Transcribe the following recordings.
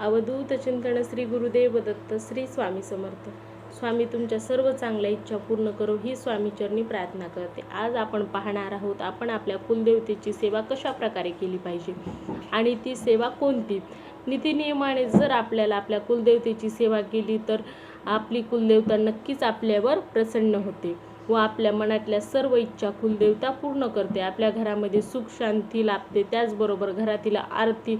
अवधूत चिंतन श्री गुरुदेव दत्त श्री स्वामी समर्थ. स्वामी तुमच्या सर्व चांगल्या इच्छा पूर्ण करो ही स्वामीचरणी प्रार्थना करते. आज आपण पाहणार आहोत आपण आपल्या कुलदेवतेची सेवा कशा प्रकारे केली पाहिजे? आणि ती सेवा कोणती? नीतिनियमाने जर आपल्याला आपल्या कुलदेवतेची सेवा केली तर आपली कुलदेवता नक्कीच आपल्यावर प्रसन्न होते व आपल्या मनातल्या सर्व इच्छा कुलदेवता पूर्ण करते. आपल्या घरामध्ये सुख शांती लाभते. त्याचबरोबर घरातील आरती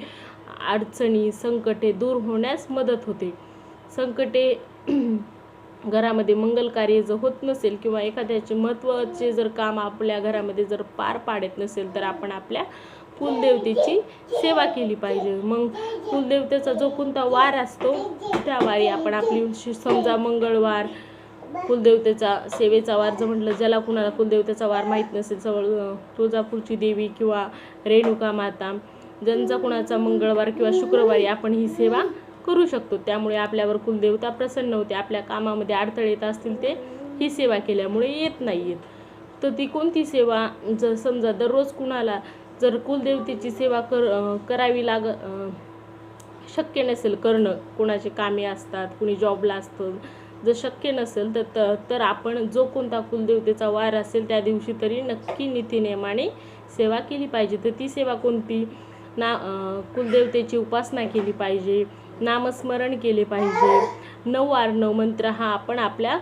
अडचणी संकटे दूर होण्यास मदत होते. संकटे घरामध्ये मंगल कार्य जर होत नसेल किंवा एखाद्याचे महत्त्वाचे जर काम आपल्या घरामध्ये जर पार पाडत नसेल तर आपण आपल्या कुलदेवतेची सेवा केली पाहिजे. मग कुलदेवतेचा जो कोणता वार असतो त्या वारी आपण आपली समजा मंगळवार कुलदेवतेचा सेवेचा वार जर म्हटलं ज्याला कुणाला कुलदेवतेचा वार माहीत नसेल जवळ तुळजापूरची देवी किंवा रेणुका माता ज्यांचा कुणाचा मंगळवार किंवा शुक्रवारी आपण ही सेवा करू शकतो. त्यामुळे आपल्यावर कुलदेवता प्रसन्न होते. आपल्या कामामध्ये अडथळे येत असतील ते ही सेवा केल्यामुळे येत नाही आहेत तर ती कोणती सेवा? जर समजा दररोज कुणाला जर कुलदेवतेची सेवा कर करावी लाग शक्य नसेल करणं कुणाचे कामे असतात कुणी जॉबला असतं जर शक्य नसेल तर त- तर आपण जो कोणता कुलदेवतेचा वार असेल त्या दिवशी तरी नक्की नीतिनियमाने सेवा केली पाहिजे. तर ती सेवा कोणती? ना कुलदेवतेची उपासना केली पाहिजे नामस्मरण केले पाहिजे नऊ नऊ मंत्र हा आपण आपल्या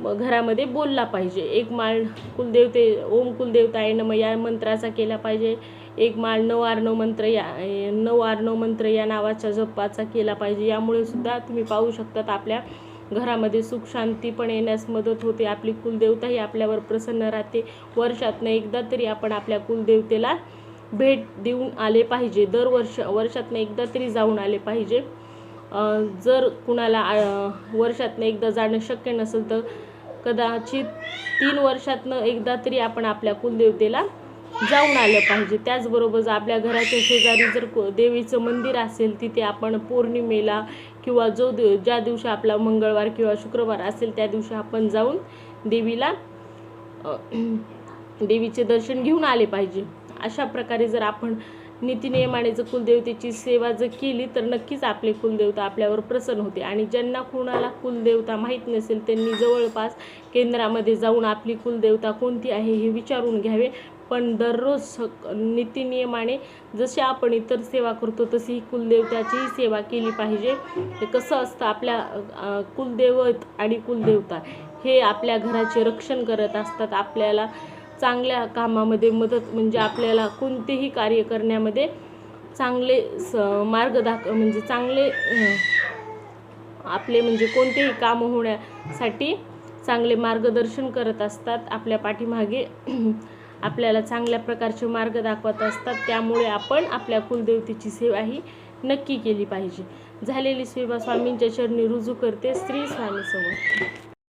घरामध्ये बोलला पाहिजे. एक माळ कुलदेवते ओम कुलदेवताय नम या मंत्राचा केला पाहिजे. एक माळ नऊ आर्णव मंत्र या नऊ आर्णव मंत्र या नावाच्या जपाचा केला पाहिजे. यामुळे सुद्धा तुम्ही पाहू शकतात आपल्या घरामध्ये सुख शांती पण येण्यास मदत होते. आपली कुलदेवताही आपल्यावर प्रसन्न राहते. वर्षातनं एकदा तरी आपण आपल्या कुलदेवतेला भेट देऊन आले पाहिजे. दर वर्ष वर्षातनं एकदा तरी जाऊन आले पाहिजे. जर कुणाला वर्षातनं एकदा जाणं शक्य नसेल तर कदाचित तीन वर्षातनं एकदा तरी आपण आपल्या कुलदेवतेला जाऊन आलं पाहिजे. त्याचबरोबर जर आपल्या घराच्या शेजारी जर को- देवीचं मंदिर असेल तिथे आपण पौर्णिमेला किंवा जो दि ज्या दिवशी आपला मंगळवार किंवा शुक्रवार असेल त्या दिवशी आपण जाऊन देवीला देवीचे दर्शन घेऊन आले पाहिजे. अशा प्रकारे जर आपण नीतिनियमाने जर कुलदेवतेची सेवा जर केली तर नक्कीच आपले कुलदेवता आपल्यावर प्रसन्न होते. आणि ज्यांना कुणाला कुलदेवता माहीत नसेल त्यांनी जवळपास केंद्रामध्ये जाऊन आपली कुलदेवता कोणती आहे हे विचारून घ्यावे. पण दररोज सक नीतिनियमाने जसे आपण इतर सेवा करतो तशी ही कुलदेवताचीही सेवा केली पाहिजे. हे कसं असतं आपल्या कुलदेवत आणि कुलदेवता हे आपल्या घराचे रक्षण करत असतात. आपल्याला चांगल्या कामामध्ये मदत म्हणजे आपल्याला कोणतेही कार्य करण्यामध्ये चांगले स मार्ग दाख म्हणजे चांगले आपले म्हणजे कोणतेही काम होण्यासाठी चांगले मार्गदर्शन करत असतात आपल्या पाठीमागे आपल्याला चांगल्या प्रकारचे मार्ग दाखवत असतात. त्यामुळे आपण आपल्या कुलदेवतेची सेवा ही नक्की केली पाहिजे. झालेली सेवा स्वामींच्या चरणी रुजू करते. स्त्री स्वामी समोर